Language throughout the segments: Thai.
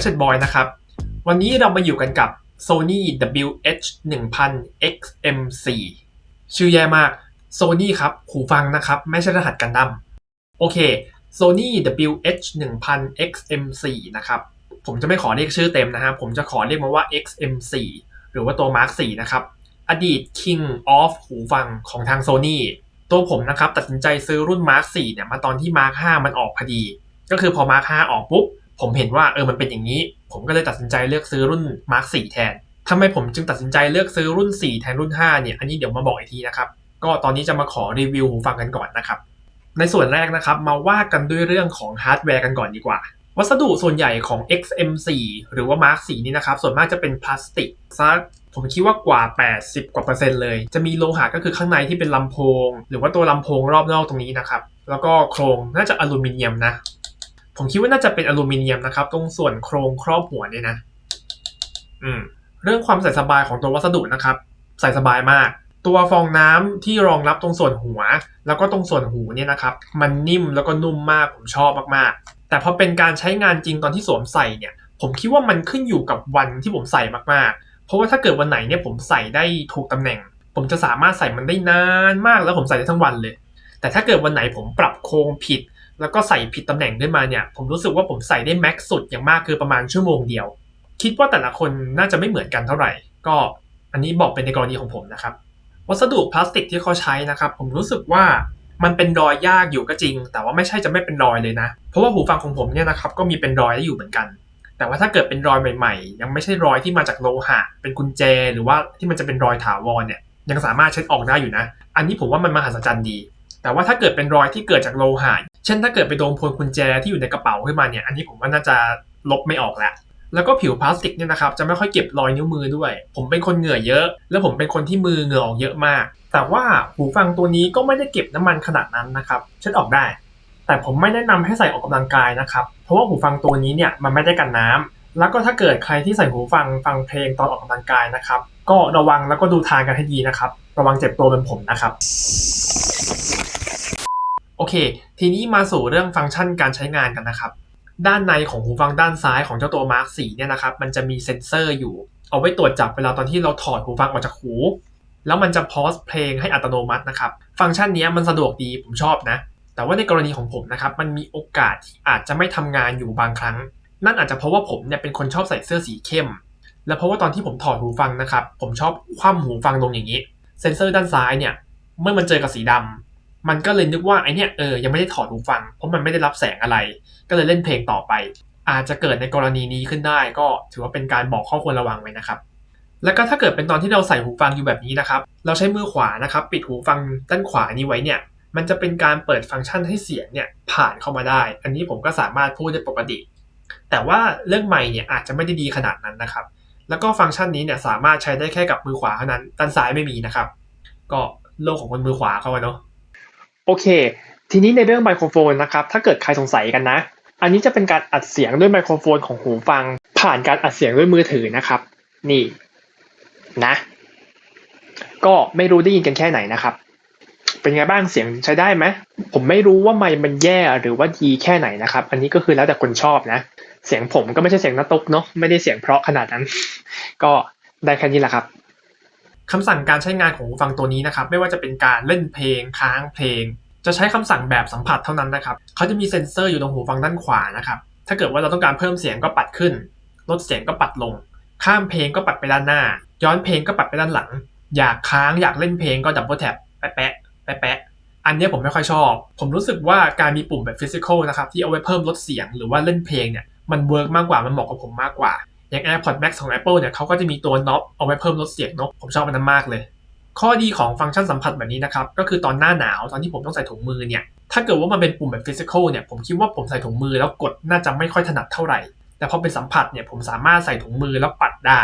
ว่าไงครับผมรัชเชดบอยนะครับ วันนี้เรามาอยู่กันกับ Sony WH 1000 XM4 ชื่อแย่มาก Sony ครับหูฟังนะครับ ไม่ใช่รหัสกันดั้มโอเค Sony WH 1000 XM4 นะครับ ผมจะไม่ขอเรียกชื่อเต็มนะฮะ ผมจะขอเรียกมันว่า XM4 หรือว่าตัว Mark 4นะครับ อดีต King of หูฟังของทาง Sony ตัวผมนะครับตัดสินใจซื้อรุ่น Mark 4เนี่ยมาตอนที่ Mark 5มันออกพอดี ก็คือพอ Mark 5ออกปุ๊บ ผมเห็นว่าเออมันเป็นอย่างนี้ ผมก็เลยตัดสินใจเลือกซื้อรุ่น Mark 4 แทนทำไมผมจึงตัดสินใจเลือกซื้อรุ่น 4 แทนรุ่น 5 เนี่ย อันนี้เดี๋ยวมาบอกอีกทีนะครับ ก็ตอนนี้จะมาขอรีวิวหูฟังกันก่อนนะครับ ในส่วนแรกนะครับ มาว่ากันด้วยเรื่องของฮาร์ดแวร์กันก่อนดีกว่า วัสดุส่วนใหญ่ของ XM4 หรือว่า Mark 4 นี่นะครับ ส่วนมากจะเป็นพลาสติกซักผมคิดว่ากว่า 80 กว่าเปอร์เซ็นต์เลย จะมีโลหะก็คือข้างในที่เป็นลำโพง หรือว่าตัวลำโพงรอบนอกตรงนี้นะครับ แล้วก็โครงน่าจะอลูมิเนียมนะ ผมคิดว่าน่าจะเป็นอลูมิเนียมนะครับ ตรงส่วนโครงครอบหัวเนี่ยนะ อืม เรื่องความใส่สบายของตัววัสดุนะครับ ใส่สบายมาก ตัวฟองน้ำที่รองรับตรงส่วนหัว แล้วก็ตรงส่วนหูเนี่ยนะครับ มันนิ่มแล้วก็นุ่มมากผมชอบมากๆ แต่พอเป็นการใช้งานจริงตอนที่สวมใส่เนี่ย ผมคิดว่ามันขึ้นอยู่กับวันที่ผมใส่มากๆ เพราะว่าถ้าเกิดวันไหนเนี่ยผมใส่ได้ถูกตำแหน่ง ผมจะสามารถใส่มันได้นานมากแล้วผมใส่ได้ทั้งวันเลยแต่ถ้าเกิดวันไหนผมปรับโครงผิด แล้วก็ใส่ผิดตำแหน่งขึ้นมาเนี่ย ผมรู้สึกว่าผมใส่ได้แม็กซ์สุดอย่างมากคือประมาณชั่วโมงเดียว คิดว่าแต่ละคนน่าจะไม่เหมือนกันเท่าไหร่ ก็อันนี้บอกเป็นในกรณีของผมนะครับ วัสดุพลาสติกที่เขาใช้นะครับ ผมรู้สึกว่ามันเป็นรอยยากอยู่ก็จริง แต่ว่าไม่ใช่จะไม่เป็นรอยเลยนะ เพราะว่าหูฟังของผมเนี่ยนะครับก็มีเป็นรอยได้อยู่เหมือนกัน แต่ว่าถ้าเกิดเป็นรอยใหม่ ๆ ยังไม่ใช่รอยที่มาจากโลหะ เป็นกุญแจ หรือว่าที่มันจะเป็นรอยถาวรเนี่ย ยังสามารถเช็ดออกได้อยู่นะ อันนี้ผมว่ามันมหัศจรรย์ดี แต่ว่าถ้าเกิดเป็นรอยที่เกิดจากโลหะ เช่นถ้าเกิดไปโดนพวงกุญแจที่อยู่ในกระเป๋าขึ้นมาเนี่ย อันนี้ผมว่าน่าจะลบไม่ออกแล้ว แล้วก็ผิวพลาสติกเนี่ยนะครับจะไม่ค่อยเก็บรอยนิ้วมือด้วย ผมเป็นคนเหงื่อเยอะ แล้วผมเป็นคนที่มือเหงื่อออกเยอะมาก แต่ว่าหูฟังตัวนี้ก็ไม่ได้เก็บน้ำมันขนาดนั้นนะครับเช็ดออกได้ แต่ผมไม่แนะนำให้ใส่ออกกำลังกายนะครับ เพราะว่าหูฟังตัวนี้เนี่ยมันไม่ได้กันน้ำแล้วก็ถ้าเกิดใครที่ใส่หูฟังฟังเพลงตอนออกกำลังกายนะครับ ก็ระวังแล้วก็ดูทางกันให้ดีนะครับ ระวังเจ็บตัวเป็นผมนะครับ โอเค ทีนี้มาสู่เรื่องฟังก์ชันการใช้งานกันนะครับ ด้านในของหูฟังด้านซ้ายของเจ้าตัว Mark 4เนี่ยนะครับ มันจะมีเซ็นเซอร์อยู่ เอาไว้ตรวจจับเวลาตอนที่เราถอดหูฟังออกจากหู แล้วมันจะพอสเพลงให้อัตโนมัตินะครับ ฟังก์ชันนี้มันสะดวกดีผมชอบนะ แต่ว่าในกรณีของผมนะครับ มันมีโอกาสที่อาจจะไม่ทำงานอยู่บางครั้ง นั่นอาจจะเพราะว่าผมเนี่ยเป็นคนชอบใส่เสื้อสีเข้ม และเพราะว่าตอนที่ผมถอดหูฟังนะครับ ผมชอบคว่ำหูฟังลงอย่างนี้ เซ็นเซอร์ด้านซ้ายเนี่ย เมื่อมันเจอกับสีดำ มันก็เลยนึกว่าไอเนี่ยเออยังไม่ได้ถอดหูฟัง เพราะมันไม่ได้รับแสงอะไร ก็เลยเล่นเพลงต่อไป อาจจะเกิดในกรณีนี้ขึ้นได้ ก็ถือว่าเป็นการบอกข้อควรระวังไว้นะครับ แล้วก็ถ้าเกิดเป็นตอนที่เราใส่หูฟังอยู่แบบนี้นะครับ เราใช้มือขวานะครับ ปิดหูฟังด้านขวานี้ไว้เนี่ยมันจะเป็นการเปิดฟังก์ชันให้เสียงเนี่ยผ่านเข้ามาได้ อันนี้ผมก็สามารถพูดได้ปกติ แต่ว่าเรื่องใหม่เนี่ยอาจจะไม่ได้ดีขนาดนั้นนะครับ แล้วก็ฟังก์ชันนี้เนี่ยสามารถใช้ได้แค่กับมือขวาเท่านั้นด้านซ้ายไม่มีนะครับ ก็โลกของคนมือขวาเข้ามาเนาะ โอเค ทีนี้ในเรื่องไมโครโฟนนะครับ ถ้าเกิดใครสงสัยกันนะ อันนี้จะเป็นการอัดเสียงด้วยไมโครโฟนของหูฟัง ผ่านการอัดเสียงด้วยมือถือนะครับ นี่นะ ก็ไม่รู้ได้ยินกันแค่ไหนนะครับ เป็นไงบ้างเสียงใช้ได้ไหมผมไม่รู้ว่าไมค์มันแย่หรือว่าดีแค่ไหนนะครับ อันนี้ก็คือแล้วแต่คนชอบนะ เสียงผมก็ไม่ใช่เสียงนาตุกเนาะไม่ได้เสียงเพราะขนาดนั้น ก็ได้แค่นี้แหละครับ คำสั่งการใช้งานของหูฟังตัวนี้นะครับ ไม่ว่าจะเป็นการเล่นเพลงค้างเพลง จะใช้คำสั่งแบบสัมผัสเท่านั้นนะครับเขาจะมีเซ็นเซอร์อยู่ตรงหูฟังด้านขวานะครับ ถ้าเกิดว่าเราต้องการเพิ่มเสียงก็ปัดขึ้น ลดเสียงก็ปัดลง ข้ามเพลงก็ปัดไปด้านหน้า ย้อนเพลงก็ปัดไปด้านหลัง อยากค้างอยากเล่นเพลงก็ดับเบิลแท็บแปะแปะแปะแปะอันนี้ผมไม่ค่อยชอบ ผมรู้สึกว่าการมีปุ่มแบบฟิสิกอลนะครับที่เอาไว้เพิ่มลดเสียงหรือว่าเล่นเพลงเนี่ยมันเวิร์กมากกว่ามันเหมาะกับผมมากกว่า อย่าง AirPods Max ของ Apple เนี่ยเขาก็จะมีตัวน็อปเอาไว้เพิ่มลดเสียงเนาะผมชอบมันนั้นมากเลย ข้อดีของฟังก์ชันสัมผัสแบบนี้นะครับ ก็คือตอนหน้าหนาวตอนที่ผมต้องใส่ถุงมือเนี่ย ถ้าเกิดว่ามันเป็นปุ่มแบบฟิสิกอลเนี่ย ผมคิดว่าผมใส่ถุงมือแล้วกดน่าจะไม่ค่อยถนัดเท่าไหร่ แต่พอเป็นสัมผัสเนี่ย ผมสามารถใส่ถุงมือแล้วปัดได้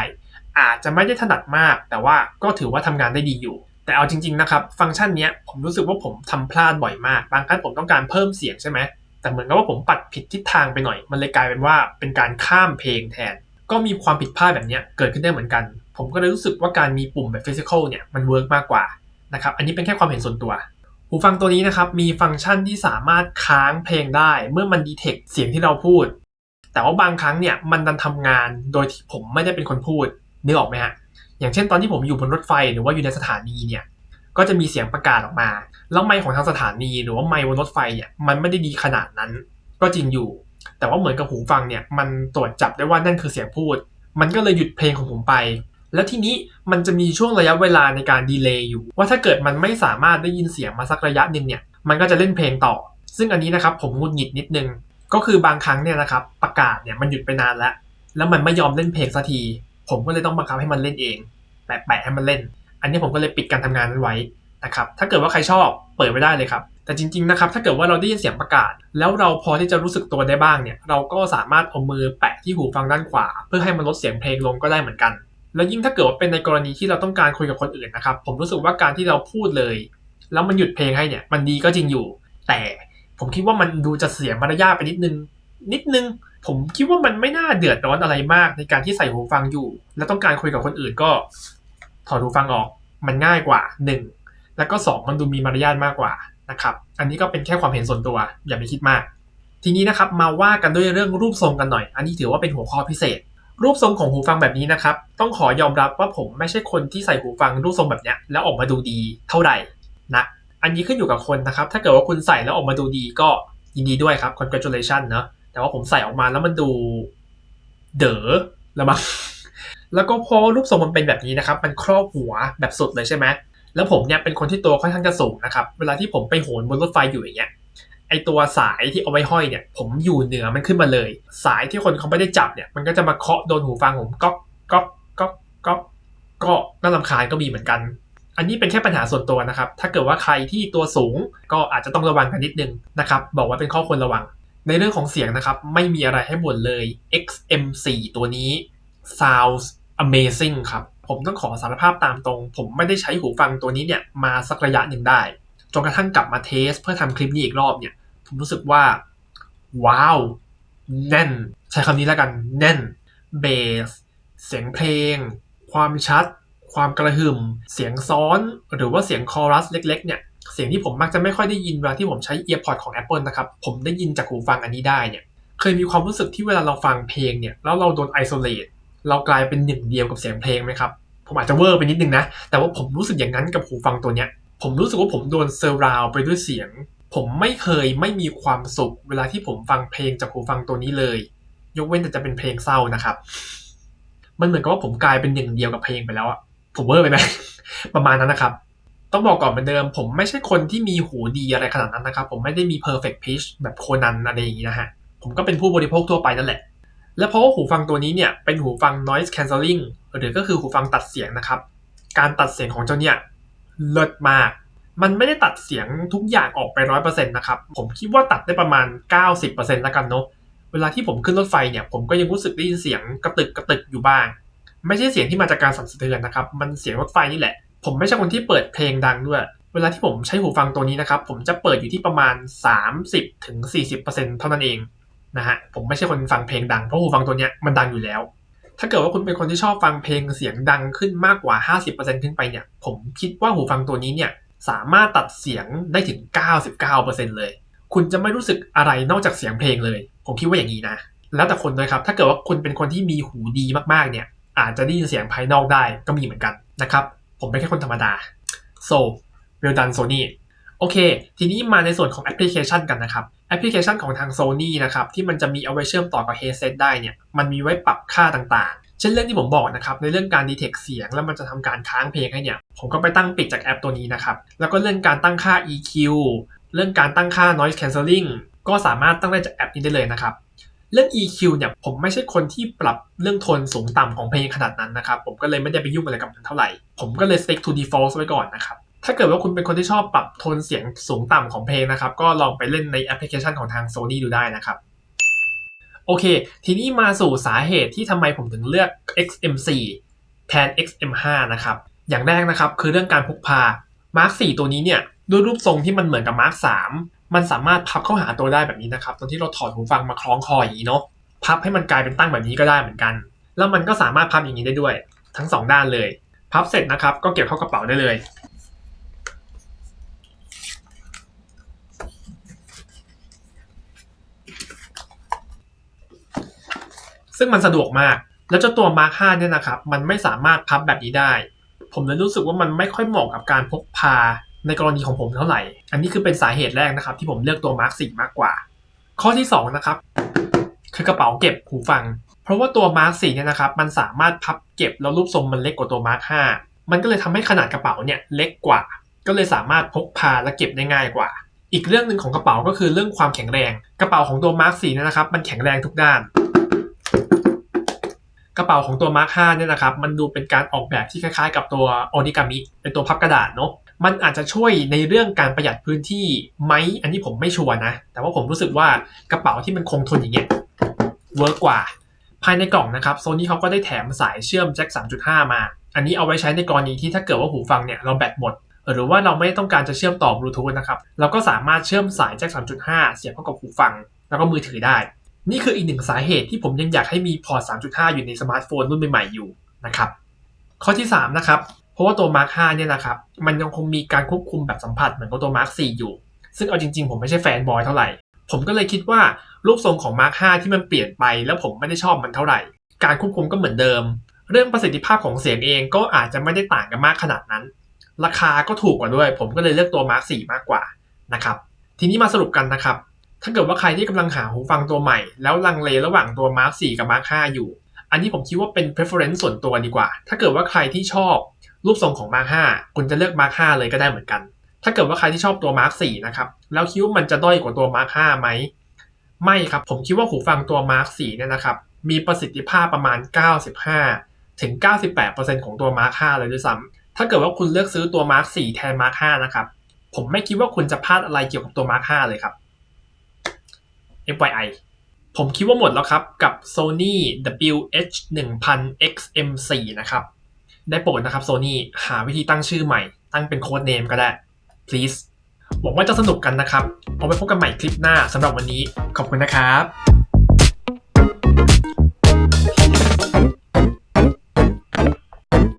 อาจจะไม่ได้ถนัดมาก แต่ว่าก็ถือว่าทำงานได้ดีอยู่ แต่เอาจริงๆนะครับ ฟังก์ชันนี้ผมรู้สึกว่าผมทำพลาดบ่อยมาก บางครั้งผมต้องการเพิ่มเสียงใช่ไหมแต่เหมือนกับว่าผมปัดผิดทิศทางไปหน่อย มันเลยกลายเป็นว่าเป็นการข้ามเพลงแทน ก็มีความผิดพลาดแบบนี้เกิดขึ้นได้เหมือนกัน ผมก็เลยรู้สึกว่าการมีปุ่มแบบฟิสิกอลเนี่ยมันเวิร์กมากกว่านะครับ อันนี้เป็นแค่ความเห็นส่วนตัว หูฟังตัวนี้นะครับมีฟังก์ชันที่สามารถค้างเพลงได้ เมื่อมันดีเทคเสียงที่เราพูด แต่ว่าบางครั้งเนี่ยมันดันทำงานโดยที่ผมไม่ได้เป็นคนพูดนึกออกไหมฮะ อย่างเช่นตอนที่ผมอยู่บนรถไฟหรือว่าอยู่ในสถานีเนี่ย ก็จะมีเสียงประกาศออกมา แล้วไมค์ของทางสถานี หรือว่าไมค์บนรถไฟเนี่ยมันไม่ได้ดีขนาดนั้น ก็จริงอยู่ แต่ว่าเหมือนกับหูฟังเนี่ยมันตรวจจับได้ว่านั่นคือเสียงพูด มันก็เลยหยุดเพลงของผมไป แล้วทีนี้มันจะมีช่วงระยะเวลาในการดีเลย์อยู่ ว่าถ้าเกิดมันไม่สามารถได้ยินเสียงมาสักระยะหนึ่งเนี่ยมันก็จะเล่นเพลงต่อ ซึ่งอันนี้นะครับผมงุดหงิดนิดนึง ก็คือบางครั้งเนี่ยนะครับประกาศเนี่ยมันหยุดไปนานแล้ว แล้วมันไม่ยอมเล่นเพลงสักที ผมก็เลยต้องบังคับให้มันเล่นเอง แปะๆให้มันเล่น อันนี้ผมก็เลยปิดการทำงานนั้นไว้นะครับ ถ้าเกิดว่าใครชอบเปิดไว้ได้เลยครับ แต่จริงๆนะครับถ้าเกิดว่าเราได้ยินเสียงประกาศ แล้วเราพอที่จะรู้สึกตัวได้บ้างเนี่ยเราก็สามารถเอามือแปะที่หูฟังด้านขวา เพื่อให้มันลดเสียงเพลงลงก็ได้เหมือนกัน แล้วยิ่งถ้าเกิดว่าเป็นในกรณีที่เราต้องการคุยกับคนอื่นนะครับผมรู้สึกว่าการที่เราพูดเลย แล้วมันหยุดเพลงให้เนี่ยมันดีก็จริงอยู่ แต่ผมคิดว่ามันดูจะเสียมารยาทไปนิดนึง นิดนึง ผมคิดว่ามันไม่น่าเดือดร้อนอะไรมาก ในการที่ใส่หูฟังอยู่ แล้วต้องการคุยกับคนอื่นก็ ถอดหูฟังออก มันง่ายกว่าหนึ่งแล้วก็สองมันดูมีมารยาทมากกว่า นะครับ อันนี้ก็เป็นแค่ความเห็นส่วนตัว อย่าไปคิดมาก ทีนี้นะครับมาว่ากันด้วยเรื่องรูปทรงกันหน่อย อันนี้ถือว่าเป็นหัวข้อพิเศษ รูปทรงของหูฟังแบบนี้นะครับ ต้องขอยอมรับว่าผมไม่ใช่คนที่ใส่หูฟังรูปทรงแบบเนี้ยแล้วออกมาดูดีเท่าไหร่นะ อันนี้ขึ้นอยู่กับคนนะครับ ถ้าเกิดว่าคุณใส่แล้วออกมาดูดีก็ยินดีด้วยครับ congratulation เนอะแต่ว่าผมใส่ออกมาแล้วมันดูเด๋อล้วมั้งแล้วก็พอรูปทรงมันเป็นแบบนี้นะครับ มันครอบหัวแบบสุดเลยใช่ไหม แล้วผมเนี่ยเป็นคนที่ตัวค่อนข้างจะสูงนะครับ เวลาที่ผมไปโหนบนรถไฟอยู่อย่างเงี้ย ไอตัวสายที่เอาไว้ห้อยเนี่ย ผมอยู่เหนือมันขึ้นมาเลย สายที่คนเขาไม่ได้จับเนี่ย มันก็จะมาเคาะโดนหูฟังผมก๊อกก๊อกก๊อกก๊อกก็น่ารำคาญก็มีเหมือนกัน อันนี้เป็นแค่ปัญหาส่วนตัวนะครับ ถ้าเกิดว่าใครที่ตัวสูงก็อาจจะต้องระวังกันนิดนึงนะครับ บอกว่าเป็นข้อควรระวัง ในเรื่องของเสียงนะครับ ไม่มีอะไรให้บ่นเลย XM4 ตัวนี้ sounds amazing ครับ ผมต้องขอสารภาพตามตรง ผมไม่ได้ใช้หูฟังตัวนี้เนี่ยมาสักระยะหนึ่งได้จนกระทั่งกลับมาเทสเพื่อทำคลิปนี้อีกรอบเนี่ย ผมรู้สึกว่า ว้าว แน่น ใช้คำนี้แล้วกัน แน่นเบสเสียงเพลง ความชัด ความกระหึ่ม เสียงซ้อน หรือว่าเสียงคอรัสเล็ก ๆ เนี่ย เสียงที่ผมมักจะไม่ค่อยได้ยินเวลาที่ผมใช้ EarPod ของ Apple นะครับ ผมได้ยินจากหูฟังอันนี้ได้เนี่ย เคยมีความรู้สึกที่เวลาเราฟังเพลงเนี่ย แล้วเราโดนไอโซเลต เรากลายเป็นหนึ่งเดียวกับเสียงเพลงไหมครับ ผมอาจจะเวอร์ไปนิดนึงนะ แต่ว่าผมรู้สึกอย่างนั้นกับหูฟังตัวเนี้ย ผมรู้สึกว่าผมโดนเซอร์ราวไปด้วยเสียง ผมไม่เคยไม่มีความสุข เวลาที่ผมฟังเพลงจากหูฟังตัวนี้เลย ยกเว้นแต่จะเป็นเพลงเศร้านะครับ มันเหมือนกับว่าผมกลายเป็นหนึ่งเดียวกับเพลงไปแล้วอะผมเวอร์ไปไหมประมาณนั้นนะครับต้องบอกก่อนเหมือนเดิม ผมไม่ใช่คนที่มีหูดีอะไรขนาดนั้นนะครับ ผมไม่ได้มี perfect pitch แบบโคนันอะไรอย่างนี้นะฮะ ผมก็เป็นผู้บริโภคทั่วไปนั่นแหละ และเพราะว่าหูฟังตัวนี้เนี่ยเป็นหูฟัง noise cancelling หรือก็คือหูฟังตัดเสียงนะครับ การตัดเสียงของเจ้าเนี่ยเลิศมาก มันไม่ได้ตัดเสียงทุกอย่างออกไปร้อยเปอร์เซ็นต์นะครับ ผมคิดว่าตัดได้ประมาณ 90%แล้วกันเนาะ เวลาที่ผมขึ้นรถไฟเนี่ย ผมก็ยังรู้สึกได้ยินเสียงกระตึกกระตึกอยู่บ้าง ไม่ใช่เสียงที่มาจากการสั่นสะเทือนนะครับ มันเสียงรถไฟนี่แหละ ผมไม่ใช่คนที่เปิดเพลงดังด้วย เวลาที่ผมใช้หูฟังตัวนี้นะครับ ผมจะเปิดอยู่ที่ประมาณ 30-40%เท่านั้นเอง นะฮะผมไม่ใช่คนฟังเพลงดังเพราะหูฟังตัวเนี้ยมันดังอยู่แล้ว ถ้าเกิดว่าคุณเป็นคนที่ชอบฟังเพลงเสียงดังขึ้นมากกว่า 50%ขึ้นไปเนี่ย ผมคิดว่าหูฟังตัวนี้เนี่ยสามารถตัดเสียงได้ถึง 99%เลย คุณจะไม่รู้สึกอะไรนอกจากเสียงเพลงเลย ผมคิดว่าอย่างนี้นะ แล้วแต่คนด้วยครับ ถ้าเกิดว่าคุณเป็นคนที่มีหูดีมากๆเนี่ย อาจจะได้ยินเสียงภายนอกได้ก็มีเหมือนกันนะครับ ผมเป็นแค่คนธรรมดา so well done Sony โอเค ทีนี้มาในส่วนของแอปพลิเคชันกันนะครับ แอปพลิเคชันของทาง Sony นะครับ ที่มันจะมีเอาไว้เชื่อมต่อกับ headset ได้เนี่ย มันมีไว้ปรับค่าต่างๆ เช่นเรื่องที่ผมบอกนะครับ ในเรื่องการ detect เสียง แล้วมันจะทำการค้างเพลงให้เนี่ย ผมก็ไปตั้งปิดจากแอปตัวนี้นะครับ แล้วก็เรื่องการตั้งค่า EQ เรื่องการตั้งค่า noise cancelling ก็สามารถตั้งได้จากแอปนี้ได้เลยนะครับเรื่อง EQ เนี่ยผมไม่ใช่คนที่ปรับเรื่องโทนสูงต่ำของเพลงขนาดนั้นนะครับ ผมก็เลยไม่ได้ไปยุ่งอะไรกับมันเท่าไหร่ ผมก็เลย stick to default ไว้ก่อนนะครับ ถ้าเกิดว่าคุณเป็นคนที่ชอบปรับโทนเสียงสูงต่ำของเพลงนะครับ ก็ลองไปเล่นในแอปพลิเคชันของทาง Sony ดูได้นะครับโอเค ทีนี้มาสู่สาเหตุที่ทำไมผมถึงเลือก XM4 แทน XM5 นะครับ อย่างแรกนะครับคือเรื่องการพกพา Mark 4 ตัวนี้เนี่ยด้วยรูปทรงที่มันเหมือนกับ Mark 3 มันสามารถพับเข้าหาตัวได้แบบนี้นะครับ ตอนที่เราถอดหูฟังมาคล้องคออย่างนี้เนาะ พับให้มันกลายเป็นตั้งแบบนี้ก็ได้เหมือนกัน แล้วมันก็สามารถพับอย่างนี้ได้ด้วย ทั้งสองด้านเลย พับเสร็จนะครับก็เก็บเข้ากระเป๋าได้เลย ซึ่งมันสะดวกมาก แล้วเจ้าตัว Mark 5เนี่ยนะครับ มันไม่สามารถพับแบบนี้ได้ ผมเลยรู้สึกว่ามันไม่ค่อยเหมาะกับการพกพาในกรณีของผมเท่าไหร่ อันนี้คือเป็นสาเหตุแรกนะครับ ที่ผมเลือกตัว Mark 4มากกว่า ข้อที่ 2 นะครับ คือกระเป๋าเก็บหูฟัง เพราะว่าตัว Mark 4เนี่ยนะครับ มันสามารถพับเก็บแล้วรูปทรงมันเล็กกว่าตัว Mark 5มันก็เลยทำให้ขนาดกระเป๋าเนี่ยเล็กกว่า ก็เลยสามารถพกพาและเก็บได้ง่ายกว่าอีกเรื่องหนึ่งของกระเป๋าก็คือเรื่องความแข็งแรง กระเป๋าของตัว Mark 4เนี่ยนะครับมันแข็งแรงทุกด้าน กระเป๋าของตัว Mark 5เนี่ยนะครับมันดูเป็นการออกแบบที่คล้ายๆ กับตัวโอนิกามิเป็นตัวพับกระดาษเนาะมันอาจจะช่วยในเรื่องการประหยัดพื้นที่ไหมอันนี้ผมไม่ชัวร์นะ แต่ว่าผมรู้สึกว่ากระเป๋าที่มันคงทนอย่างเงี้ยเวิร์กกว่า ภายในกล่องนะครับโซนี่เขาก็ได้แถมสายเชื่อมแจ็ค 3.5 มา อันนี้เอาไว้ใช้ในกรณีที่ถ้าเกิดว่าหูฟังเนี่ยเราแบตหมด หรือว่าเราไม่ต้องการจะเชื่อมต่อบลูทูธนะครับเราก็สามารถเชื่อมสายแจ็ค 3.5 เสียบเข้ากับหูฟัง แล้วก็มือถือได้ นี่คืออีกหนึ่งสาเหตุที่ผมยังอยากให้มีพอร์ต 3.5 อยู่ในสมาร์ทโฟนรุ่นใหม่ๆอยู่นะครับ ข้อที่ 3 นะครับ เพราะว่าตัว Mark 5เนี่ยนะครับ มันยังคงมีการควบคุมแบบสัมผัสเหมือนกับตัว Mark 4 อยู่ ซึ่งเอาจริงๆ ผมไม่ใช่แฟนบอยเท่าไหร่ ผมก็เลยคิดว่ารูปทรงของ Mark 5 ที่มันเปลี่ยนไป แล้วผมไม่ได้ชอบมันเท่าไหร่ การควบคุมก็เหมือนเดิม เรื่องประสิทธิภาพของเสียงเองก็อาจจะไม่ได้ต่างกันมากขนาดนั้น ราคาก็ถูกกว่าด้วย ผมก็เลยเลือกตัว Mark 4 มากกว่านะครับ ทีนี้มาสรุปกันนะครับ ถ้าเกิดว่าใครที่กำลังหาหูฟังตัวใหม่ แล้วลังเลระหว่างตัว Mark 4 กับ Mark 5 อยู่ อันนี้ผมคิดว่าเป็น preference ส่วนตัวดีกว่า ถ้าเกิดว่าใครที่ชอบรูปทรงของ Mark 5 คุณจะเลือก Mark 5 เลยก็ได้เหมือนกัน ถ้าเกิดว่าใครที่ชอบตัว Mark 4 นะครับ แล้วคิดว่ามันจะด้อยกว่าตัว Mark 5 ไหม ไม่ครับ ผมคิดว่าหูฟังตัว Mark 4 เนี่ยนะครับ มีประสิทธิภาพประมาณ 95 ถึง 98%ของตัว Mark 5 เลยด้วยซ้ำถ้าเกิดว่าคุณเลือกซื้อตัว Mark 4 แทน Mark 5 นะครับ ผมไม่คิดว่าคุณจะพลาดอะไรเกี่ยวกับตัว Mark 5 เลยครับ FYI ผมคิดว่าหมดแล้วครับกับ Sony WH1000XM4 นะครับ ได้โปรดนะครับ Sony หาวิธีตั้งชื่อใหม่ ตั้งเป็นโค้ดเนมก็ได้ please หวังว่าจะสนุกกันนะครับ เอาไว้พบกันใหม่คลิปหน้าสำหรับวันนี้ ขอบคุณนะครับ